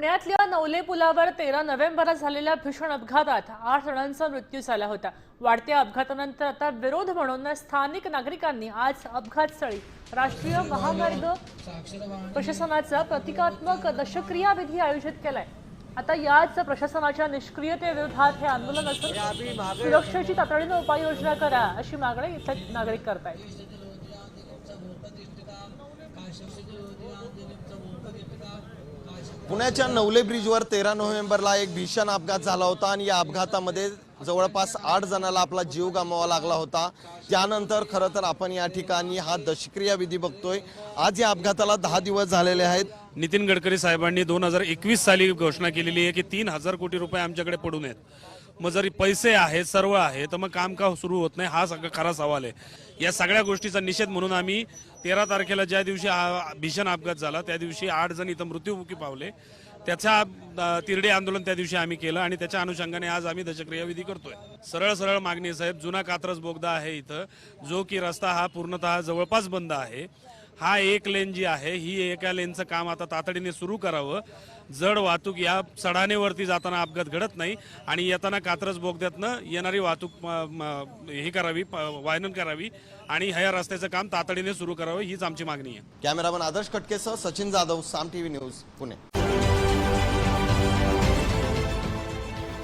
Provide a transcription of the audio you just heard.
पुण्यातल्या नवले पुलावर तेरा नोव्हेंबरला झालेल्या भीषण अपघातात आठ जणांचा मृत्यू झाला होता. वाढत्या अपघातानंतर आता विरोध म्हणून स्थानिक नागरिकांनी आज अपघातस्थळी राष्ट्रीय महामार्ग प्रशासनाचा प्रतिकात्मक दशक्रिया विधी आयोजित केलाय. आता याच प्रशासनाच्या निष्क्रियतेविरोधात हे आंदोलन असून सुरक्षेची तातडीनं उपाययोजना करा अशी मागणी इथले नागरिक करतायत. पुण्याच्या नवले ब्रिजवर तेरा नोव्हेंबरला एक भीषण अपघात झाला होता आणि या अपघातामध्ये जवळपास आठ जणाला आपला जीव गमवावा लागला होता. त्यानंतर खरं तर आपण या ठिकाणी हा दशक्रिया विधी बघतोय. आज या अपघाताला दहा दिवस झालेले आहेत. नितीन गडकरी साहेबांनी दोन हजार एकवीस साली घोषणा केलेली आहे की तीन हजार कोटी रुपये आमच्याकडे पडून आहेत. मग जरी पैसे आहेत सर्व आहे तर मग काम का सुरू होत नाही? हा सगळा खरा सवाल आहे. या सगळ्या गोष्टीचा निषेध म्हणून आम्ही तेरा तारखेला ज्या दिवशी भीषण अपघात झाला त्या दिवशी आठ जण इथं मृत्यूमुखी पावले. त्याच्या तिरडे आंदोलन त्या दिवशी आम्ही केलं आणि त्याच्या अनुषंगाने आज आम्ही दशक्रिया विधी करतोय. सरळ सरळ मागणी साहेब जुना कात्रज बोगदा आहे इथं जो की रस्ता हा पूर्णतः जवळपास बंद आहे. हा एक लेन जी आहे ही एका लेनचं काम आता तातडीने सुरू करावं. जड वाहतूक या चढाणेवरती जाताना अपघात घडत नाही आणि येताना कात्रज बोगद्यातनं येणारी वाहतूक हे करावी प- वायनन करावी आणि ह्या रस्त्याचं काम तातडीने सुरू करावं हीच आमची मागणी आहे. कॅमेरामन आदर्श कटकेसह सचिन जाधव साम टीव्ही न्यूज पुणे.